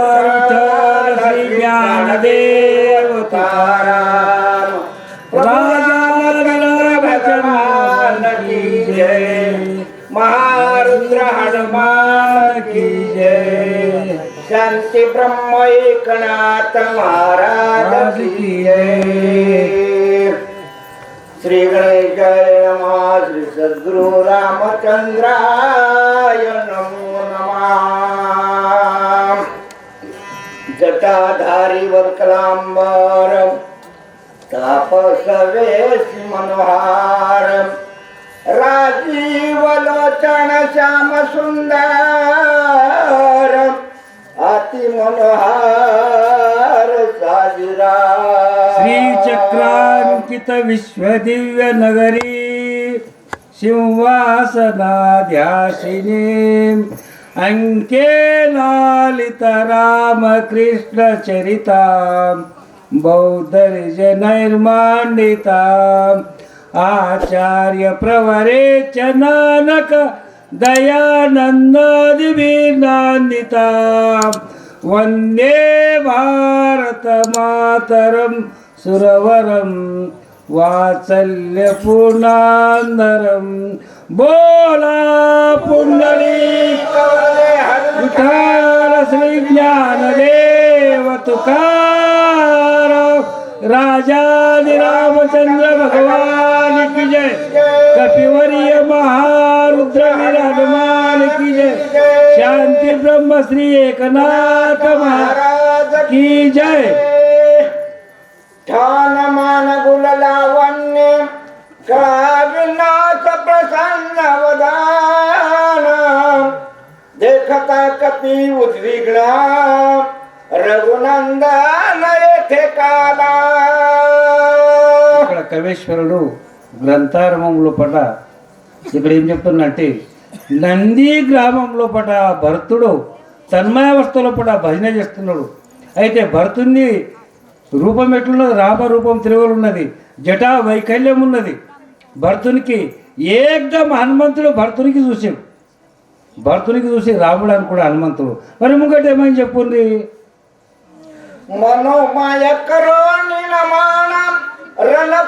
वरदान श्री ज्ञानदेव तारा राजा भगवान की जय। महारुद्र हनुमान की जय शांति ब्रह्म एकनाथ महाराज की जय श्री गणेशाय नमः श्री सद्गुरु रामचंद्रा। जटाधारिवत्कलाम्बारं तापसवेशि मनोहारम् राजीवलोचनश्यामसुन्दरम् अतिमनोहार साजिरा श्रीचक्राङ्कितविश्वदिव्यनगरी सिंहासनाध्यासिनीम् ಅಂಕೆ ಲಾಲಿತ ರಾಮ ಕೃಷ್ಣ ಚರಿತಾ ಬೌದ್ಧರಿಜ ನೈರ್ಮಾಂಡಿತ ಆಚಾರ್ಯ ಪ್ರವರೇ ಚನಾನಕ वंदे भारतमातरं बोला पुण्डली विठाल श्री ज्ञानदेव तुकार राजादि रामचंद्र भगवान की जय कपिवर्य महारुद्र वीर हनुमान की जय शांति ब्रह्म श्री एकनाथ महाराज की जय ठान मान गुल लावण्य काविनाश प्रसन्न वदान देखता कपी उद्विग्न रघुनंदन येथे काला ఇక్కడ కవేశ్వరుడు గ్రంథారంభంలో పట ఇక్కడ ఏం చెప్తున్నంటే నంది గ్రామంలో పట భరతుడు తన్మయావస్థలో పట భజన చేస్తున్నాడు అయితే భరతుని రూపం ఎట్లున్నది? రామరూపం త్రివులు ఉన్నది జటా వైకల్యం ఉన్నది. భర్తునికి ఏకదం హనుమంతుడు భర్తునికి చూసాం. భర్తునికి చూసి రాముడు అనుకుడు హనుమంతుడు. మరి ముంగట ఏమని చెప్పుంది రణ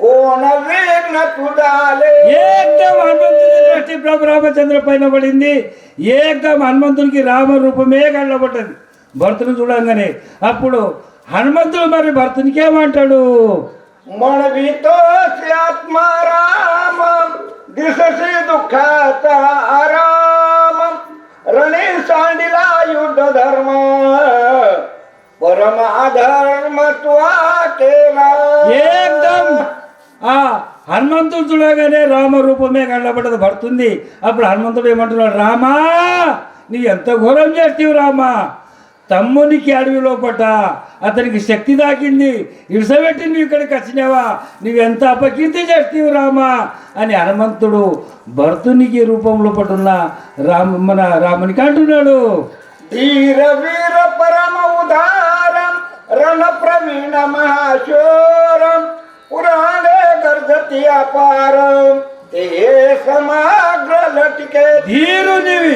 కోణ విఘ్న దృష్టి ప్రభు రామచంద్ర పైన పడింది. ఏకం హనుమంతునికి రామ రూపమే కళ్ళబడ్డది భర్తను చూడంగానే అప్పుడు హనుమంతుడు మరి భర్తనికి ఏమంటాడు? మనవితో రణే ఆ హనుమంతుడు చూడగానే రామ రూపమే కళ్ళబడ్డది పడుతుంది. అప్పుడు హనుమంతుడు ఏమంటున్నాడు రామా నీవు ఎంత ఘోరం చేస్తావు రామా? తమ్మునికి అడవిలో పట్ట అతనికి శక్తి దాకింది ఇడిసబెట్టి నువ్వు ఇక్కడికి వచ్చినావా? నువ్వెంత అపకీర్తి చేస్తావు రామా? అని హనుమంతుడు భర్తునికి రూపంలో పట్టున్న రామ మన రామునికి అంటున్నాడు. వీర వీర పరమ ఉదారం రణ ప్రవీణ మహాశోరం. पुराणे गर्जती अपारम ते समाग्र लटके ధీరునివి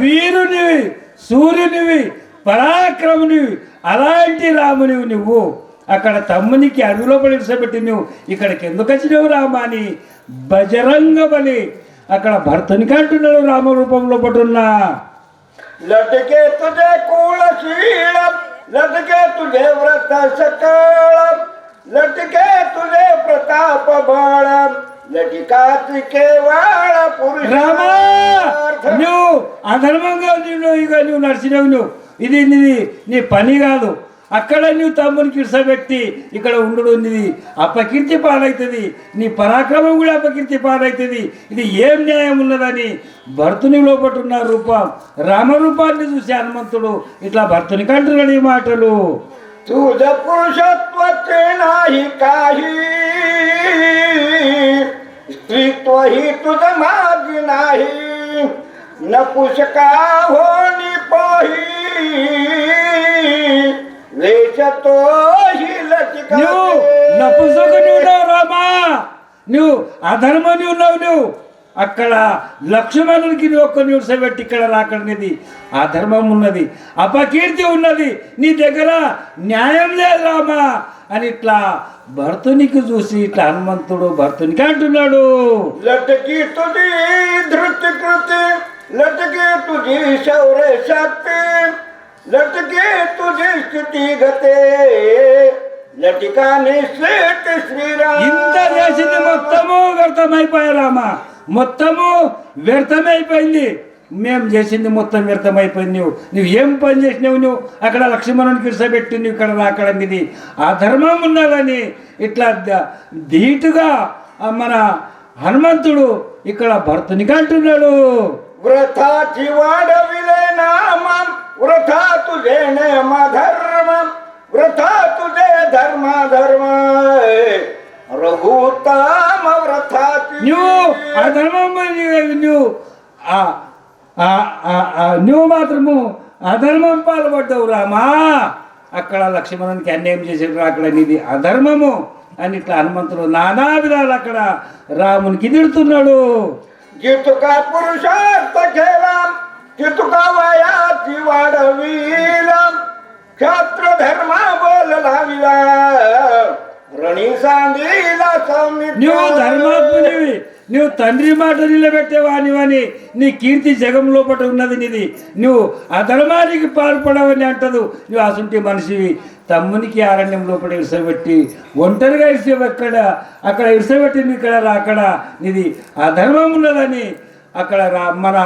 వీరునివి సూర్యునివి పరాక్రమునివి అలాంటి రామునివి నువ్వు అక్కడ తమ్మునికి అడవిలో పడిసబెట్టి నువ్వు ఇక్కడికి ఎందుకు వచ్చినావు రామా అని బజరంగ బలి అక్కడ భర్తనికి అంటున్నాడు రామ రూపంలో పట్టున్నా लटके तुझे कुळशीळ लटके तुझे व्रत सकळ लटके तुझे प्रताप बळ लटिका केवळ पुरुष రామా నువ్వు అధర్మంగా నువ్వు ఇక నువ్వు నడిచినావు నువ్వు ఇది నీది నీ పని కాదు అక్కడ నువ్వు తమ్మునికి ఇడిసబెట్టి ఇక్కడ ఉండు నీది అపకీర్తి పాలవుతుంది నీ పరాక్రమం కూడా అపకీర్తి పాలవుతుంది ఇది ఏం న్యాయం ఉన్నదని భర్తుని లోపటున్న రూపం రామరూపాన్ని చూసి హనుమంతుడు ఇట్లా భర్తునికి అంటున్నాడు ఈ మాటలు तुझ पुरुषत्वचे नाही काही. स्त्रीत्व ही तुझ माग नाही. नपुषका होणी पोही. वेश तो ही लतिका नपुसक निवड रामा. न्यू अधर्म न्यू नव न्यू. అక్కడ లక్ష్మణునికి ఒక్క నిమిషం పెట్టి ఇక్కడ రాకడనేది ఆ ధర్మం ఉన్నది. అపకీర్తి ఉన్నది. నీ దగ్గర న్యాయం లేదు రామా అని ఇట్లా భర్తునికి చూసి ఇట్లా హనుమంతుడు భర్తునికి అంటున్నాడు. లటకి తుది ధృతి కృతి లటకి తుది శౌర శక్తి లటకి తుది స్థితి గతే లటికా నిశ్చేత శ్రీరామ. ఇంత చేసింది మొత్తము వ్యర్థమైపోయారామా మొత్తము వ్యర్థమైపోయింది. మేము చేసింది మొత్తం వ్యర్థమైపోయింది. నువ్వు నువ్వు ఏం పని చేసినావు నువ్వు? అక్కడ లక్ష్మణుని కిరసబెట్టి నువ్వు ఇక్కడ అక్కడ మీది. ఆ ధర్మం ఉన్నదని ఇట్లా ధీటుగా మన హనుమంతుడు ఇక్కడ భర్తని కంటున్నాడు వృథా జీవాడవిలేనామం మా ధర్మం వృథా ధర్మ ధర్మ ರಘುತಮ ವ್ರತ ನೀವು ఆ ధర్మం నువ్వు నువ్వు మాత్రము అధర్మం పాల్పడ్డావు రామా అక్కడ లక్ష్మణునికి అన్యాయం చేసాడు అక్కడ నీది అధర్మము అని ఇట్లా హనుమంతుడు నానా విధాలు అక్కడ రామునికి తిడుతున్నాడు గితుక పురుషార్థ కేలం గితుక వయాతి వాడవీలం క్షత్ర ధర్మ నువ్వు ధర్మాత్మునివి. నువ్వు తండ్రి మాట నిలబెట్టేవానివని నీ కీర్తి జగం లోపట ఉన్నది నీది. నువ్వు అధర్మానికి పాల్పడవని అంటదు. నువ్వు అసంటి మనిషివి. తమ్మునికి ఆరణ్యం లోపల ఇరుసబెట్టి ఒంటరిగా ఇరిసేవి అక్కడ అక్కడ ఇరుసబెట్టి ఇక్కడ రా అక్కడ నీది అధర్మం ఉన్నదని అక్కడ మన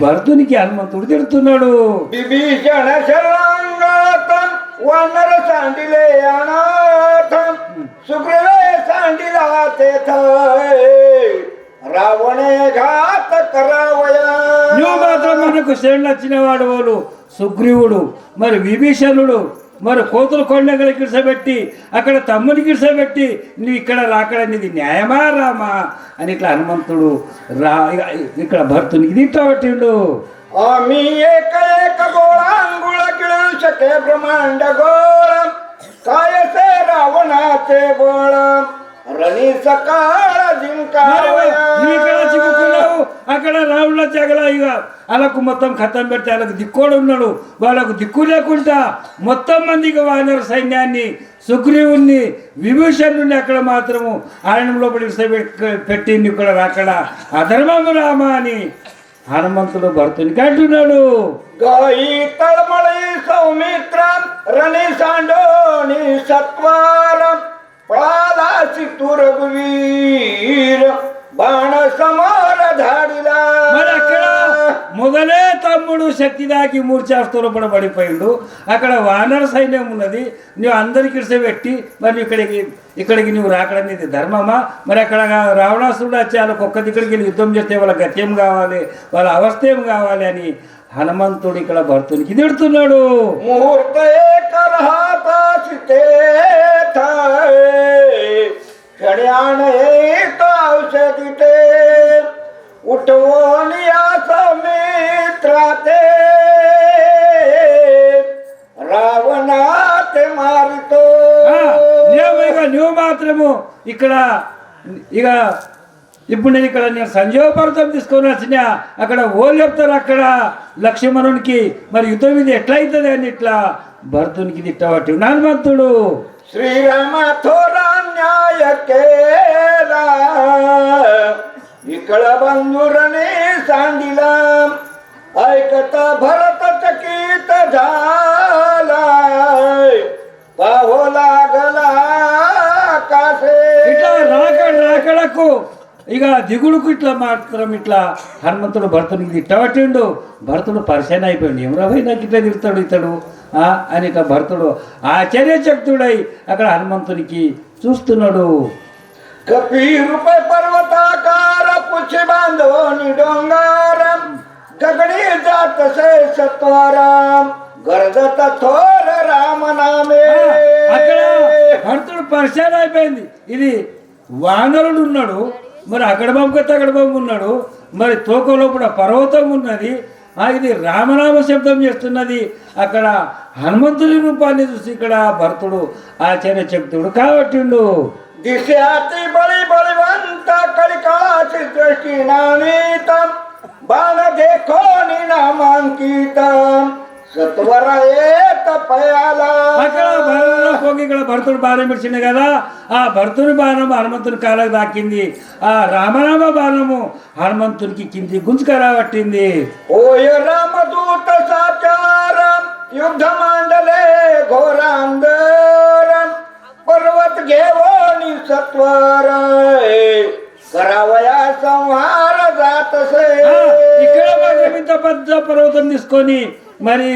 భరతునికి హనుమంతుడు తిడుతున్నాడు. वानर सांडिले अनाथ सुग्रीवे सांडिला तेथ रावणे घात करावया నువ్వు మాత్రం మనకు శరణు వచ్చిన వాడు వాళ్ళు సుగ్రీవుడు మరి విభీషణుడు మరి కోతులు కొండగల కిడిసబెట్టి అక్కడ తమ్ముని కిడిసబెట్టి నువ్వు ఇక్కడ రాకడ నీది న్యాయమా రామా అని ఇట్లా హనుమంతుడు రా ఇక్కడ భర్తునికి తిట్ట పట్టిండు आम्ही एक एक गोळा अंघोळ गिळू शके ब्रह्मांड गोळ काय से रावणाचे बळ रणी सकाळ మరి నువ్వు ఇక్కడ చిక్కుకున్నావు जिंकावया అక్కడ రావుల చెగల ఇక వాళ్ళకు మొత్తం ఖతం పెడితే వాళ్ళకు దిక్కోడు ఉన్నాడు వాళ్ళకు దిక్కు లేకుండా మొత్తం మందికి వానర సైన్యాన్ని సుగ్రీవుణ్ణి విభూషణుని అక్కడ మాత్రము అరణ్యంలో పెట్టింది ఇక్కడ అక్కడ అధర్మము రామా అని హనుమంతుడు భర్తుని కంటున్నాడు సత్వారం పాలాసి తురగువీరం బాణ మొదలే తమ్ముడు శక్తి దాకి మూర్ఛాస్తులపడ పడిపోయిండు. అక్కడ వానర సైన్యం ఉన్నది. నువ్వు అందరికి పెట్టి మరి ఇక్కడికి ఇక్కడికి నువ్వు రాకడం ఇది ధర్మమా? మరి అక్కడ రావణాసురుడు వచ్చి వాళ్ళకి ఒక్క దగ్గరికి వెళ్ళి యుద్ధం చేస్తే వాళ్ళ గత్యం కావాలి వాళ్ళ అవస్థ ఏం కావాలి అని హనుమంతుడు ఇక్కడ భర్తునికి తిడుతున్నాడు. ముహూర్తే राहता ते क्षण्यान एक औषधी ते उठवून या समित्रा ते रावणा ते मारितो ఆ, నువ్వు ఇక నువ్వు మాత్రము ఇక్కడ ఇక ఇప్పుడు నేను ఇక్కడ నేను సంజీవ పర్వతం తీసుకొని వచ్చిన అక్కడ ఓళ్ళు చెప్తారు అక్కడ లక్ష్మణునికి మరి యుద్ధం ఇది ఎట్లయితుంది అని ఇట్లా భరతునికి తిట్టబట్టి హనుమంతుడు श्रीराम थोरा न्याय केला इकड बंधुरने सांगिला ऐकता भरत चकित झाला पाहो लागला कासे ఇట్లా రాకడ రాకడకు ఇక దిగుడుకు ఇట్లా మాత్రం ఇట్లా హనుమంతుడు భరతునికి తిట్టబట్టిండు భరతుడు పరిచయం అయిపోయింది ఏమరా పోయి నాకు ఇట్లా తిడతాడు ఇతడు ఆ, అని ఇట్లా భరతుడు ఆశ్చర్యచక్తుడై అక్కడ హనుమంతునికి చూస్తున్నాడు. కపీరుపై పర్వతాకారపు శివాంధోని డొంగారం రామనామే. పరిచయం అయిపోయింది. ఇది వానరుడు ఉన్నాడు మరి అక్కడ పంపితే అక్కడ ఉన్నాడు మరి తోకలోపల పర్వతం ఉన్నది ఇది రామనామ శబ్దం చేస్తున్నది. అక్కడ హనుమంతుడి రూపాన్ని చూసి ఇక్కడ భరతుడు ఆచార్య చెప్తుడు కాబట్టిండు దృష్టి నామాంకితం. అక్కడ పోగి ఇక్కడ భర్తుడు బాణం ఇచ్చిండు కదా ఆ భర్తుని బాణం హనుమంతుని కాలకు దాకింది ఆ రామనామ బాణము హనుమంతునికి కింది గుంజుకరా పట్టింది ఓయో రామదూత సాచారం యుద్ధమాండలే ఘోరాంధరం పర్వత గేవోని సత్వర సంహార జాతసే ఇక్కడ పెద్ద పర్వతం తీసుకొని మరి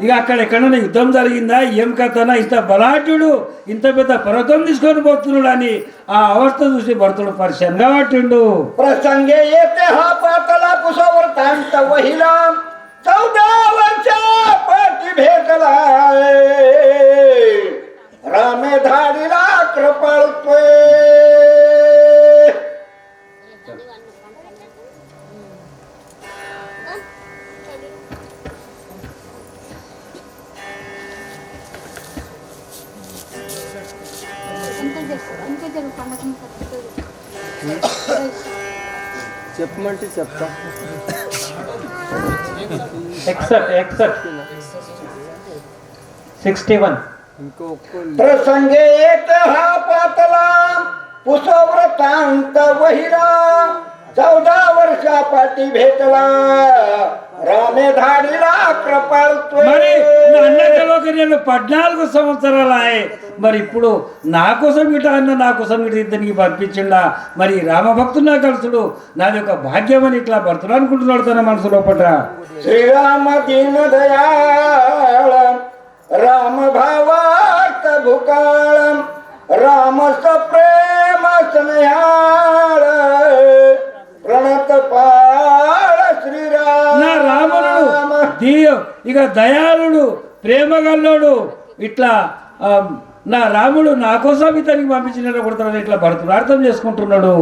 ఇక అక్కడ ఎక్కడన్నా యుద్ధం జరిగిందా? ఏం కథనా? ఇంత బలాఢ్యుడు ఇంత పెద్ద పర్వతం తీసుకొని పోతున్నాడు అని ఆ అవస్థ చూసి భర్తడు పరిశంగా పట్టిండు. ప్రసంగే రామే ధాడిరా కృపల్పే. एकसठ एकसठ सिक्स्टी वन. प्रसंगेत हा पातला पुसव्रतांत वहिरा चौदा वर्षा पाटी भेटला. మరి అన్నకలోకి నేను పద్నాలుగు సంవత్సరాలు ఆయే. మరి ఇప్పుడు నా కోసం ఇట అన్న నా కోసం ఇటు ఇద్దరికి పంపించిండా? మరి రామభక్తుడు నా కలుసుడు నాది ఒక భాగ్యం అని ఇట్లా భర్తడు అనుకుంటున్నాడు తన మనసు లోపల. శ్రీరామ దీన రామ భావార్థ భూకాళం రామ ప్రేమ స్నేహాళ ప్రణత పా దీయ ఇక దయాళుడు ప్రేమగల్లోడు ఇట్లా నా రాముడు నా కోసం ఇతనికి పంపించిన కొడుతున్నాడు ఇట్లా పడుతున్నాడు అర్థం చేసుకుంటున్నాడు.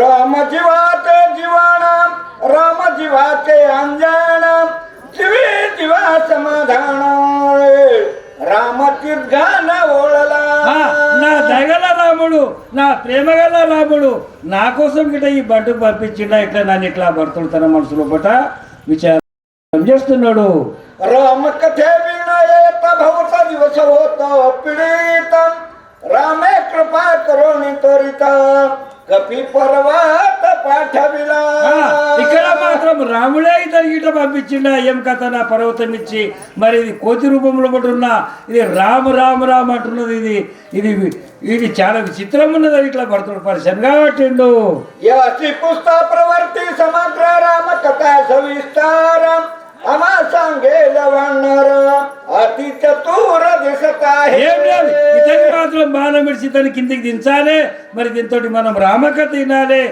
రామ జీవాతే జీవాణం రామ జీవాతే అంజాణం జీవే జీవా సమాధానం రామ నా దగల రాముడు నా ప్రేమగల రాముడు నా కోసం గిట ఈ బట్టు పంపించిండా ఇట్లా నన్ను ఇట్లా భర్తుడు తన మనసులో పట విచారం చేస్తున్నాడు? రామే కృపా కరోని త్వరిత. కపి పర్వత పాఠవిలా. ఇక్కడ మాత్రం రాముడే ఇతని ఈట పంపించిండ ఏం కథ నా పర్వతం ఇచ్చి మరి ఇది కోతి రూపంలో పడి ఉన్నా ఇది రామ రామ రామ అంటున్నది ఇది. ఇది ఇది చాలా విచిత్రం ఉన్నది ఇట్లా పడుతున్న పరిశ్రమ కాబట్టిండు పుస్తా ప్రవర్తి సమగ్ర రామ కథ సవిస్తారం. అతి చతూర మాత్రం బాణం విడిచి కిందికి దించాలి. మరి దీంతో మనం రామక తినాలి.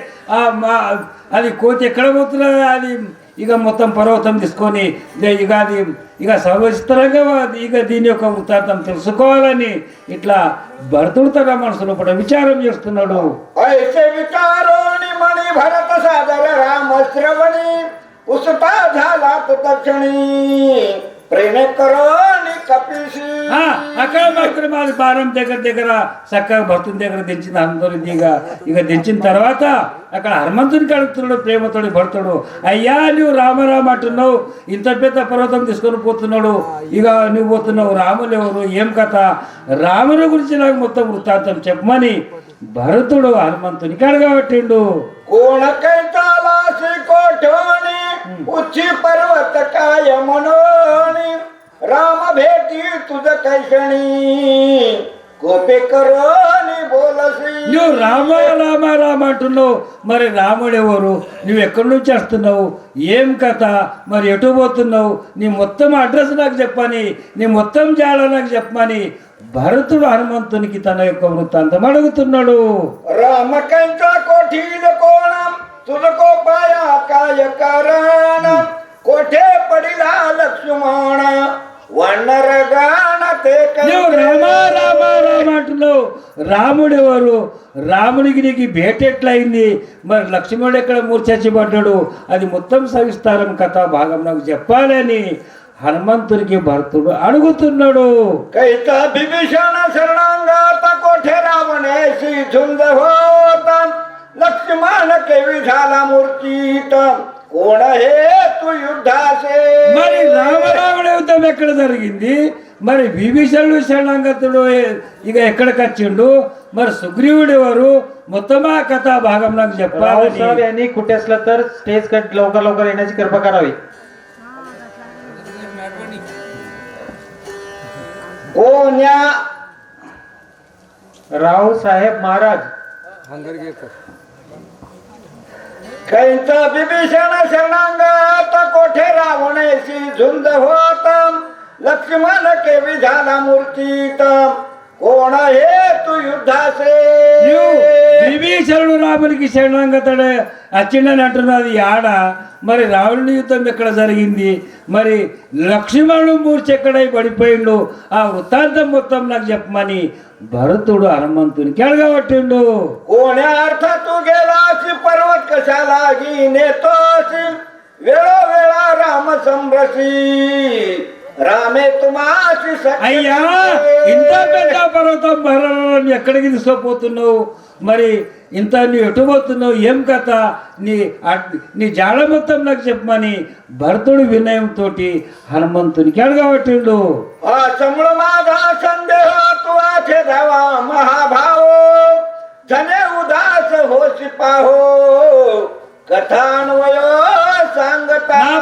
అది కోతి ఎక్కడ పోతున్నా అది ఇక మొత్తం పర్వతం తీసుకొని ఇక అది ఇక సవిస్తరంగా ఇక దీని యొక్క వృత్తాంతం తెలుసుకోవాలని ఇట్లా భరతుడుతగా మనసు కూడా విచారం చేస్తున్నాడు. అయితే उसता झाला तक्षणी प्रेम करोनी कपिशी ఆ, అక్కడ మాత్రం అది బాణం దగ్గర దగ్గర చక్కగా భక్తుని దగ్గర దించింది హనుమంతుని ఇక ఇక దించిన తర్వాత అక్కడ హనుమంతునికి అడుగుతున్నాడు ప్రేమతోడి భర్తుడు అయ్యా నువ్వు రామరామ అంటున్నావు ఇంత పెద్ద పర్వతం తీసుకొని పోతున్నాడు ఇక నువ్వు పోతున్నావు రాములు ఎవరు ఏం కథ రాముని గురించి నాకు మొత్తం వృత్తాంతం చెప్పమని భరతుడు హనుమంతునికి అడగబట్టిండు कोण कैतालासी कोठोणी उच्ची पर्वत काय मनोणी राम भेटी तुझ कैसणी कोपे करोनी बोलसी నువ్వు రామ రామ రామ అంటున్నావు మరి రాముడు ఎవరు నువ్వు ఎక్కడి నుంచి వస్తున్నావు ఏం కథ మరి ఎటు పోతున్నావు నీ మొత్తం అడ్రస్ నాకు చెప్పని నీ మొత్తం జాడ నాకు చెప్పమని భరతుడు హనుమంతునికి తన యొక్క వృత్తాంతం అడుగుతున్నాడు राम कैचा कोठील कोणम तुझ को पाया काय कारण कोठे पडिला लक्ष्मण వన్నరగాన నువ్వు రామ రామ రామ అంటున్నావు రాముడు ఎవరు రాముడికి నీకు భేట ఎట్లయింది మరి లక్ష్మణుడు ఎక్కడ మూర్చచ్చిపడ్డాడు అది మొత్తం సవిస్తారం కథ భాగం నాకు చెప్పాలని హనుమంతునికి భర్తుడు అడుగుతున్నాడు कैत विभीषण शरणांगात कोठे रावणेशी झुंज होत लक्ष्मण के विझाला मूर्तीत कोण हे तू युद्धासे మరి రామరావణ యుద్ధం ఎక్కడ జరిగింది మరి విభీషణుడు శరణంగతుడు ఇక ఎక్కడికి వచ్చిండు మరి సుగ్రీవుడు ఎవరు మొత్తం ఆ కథా భాగం నాకు राहुल చెప్పాలని साहेब यांनी कुठे असलं तर स्टेज कट लवकर लवकर येण्याची कृपा करावी कोण्या राहुल साहेब महाराज कैंचा बिभीषण आता कोठे रावणेशी झुंज होत? लक्ष्मण केवी झाला मूर्तीत. कोण हे तू युद्धासे విభీషణుడు రామునికి శరణాంగతడు. అచ్చిండని అంటున్నది ఆడ మరి రాముడి యుద్ధం ఎక్కడ జరిగింది? మరి లక్ష్మణుడు మూర్చి ఎక్కడై పడిపోయిండు? ఆ వృత్తాంతం మొత్తం నాకు చెప్పమని భరతుడు హనుమంతునికి అడగబట్టిండు. వేళ వేళ రామ సంభ్రసి. అయ్యా ఇంత పెద్ద పర్వతం మరణం ఎక్కడికి తీసుకుపోతున్నావు? మరి ఇంత నువ్వు ఎటు పోతున్నావు? ఏం కథ? నీ నీ జాడ మొత్తం నాకు చెప్పమని భరతుడు వినయంతో హనుమంతునికి అడగబట్టిండు. మహాభావో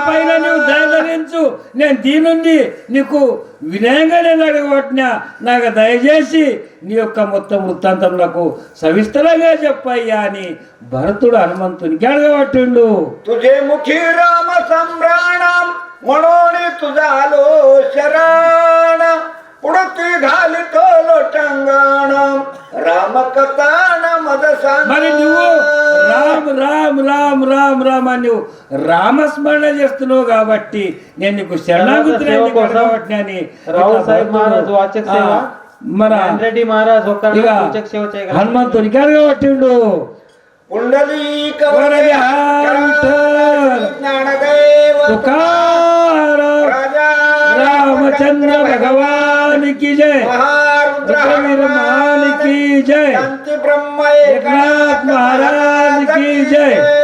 పైన నువ్వు దయధరించు నేను దీనుంది నీకు వినయంగా నేను అడగబట్టినా నాకు దయచేసి నీ యొక్క మొత్తం వృత్తాంతములకు సవిస్తరంగా చెప్పయ్యా అని భరతుడు హనుమంతునికి అడగబట్టిండు. తుజే ముఖి రామ సంబ్రాణం మనోని తుజాలో శరాణ పుడతి గాలితో లొటంగాణం రామ కథాన మదసా మరి నువ్వు రామ్ రామ్ రామ్ రామ్ రామ్ అని నువ్వు రామస్మరణ చేస్తున్నావు కాబట్టి నేను నీకు శరణాగతి అని మన మహారాజ్ హనుమంతుని గారు కాబట్టి రామచంద్ర భగవానికి జయ మహానికి జయ బ్రహ్మ એકનાથ મહારાજ કી જય.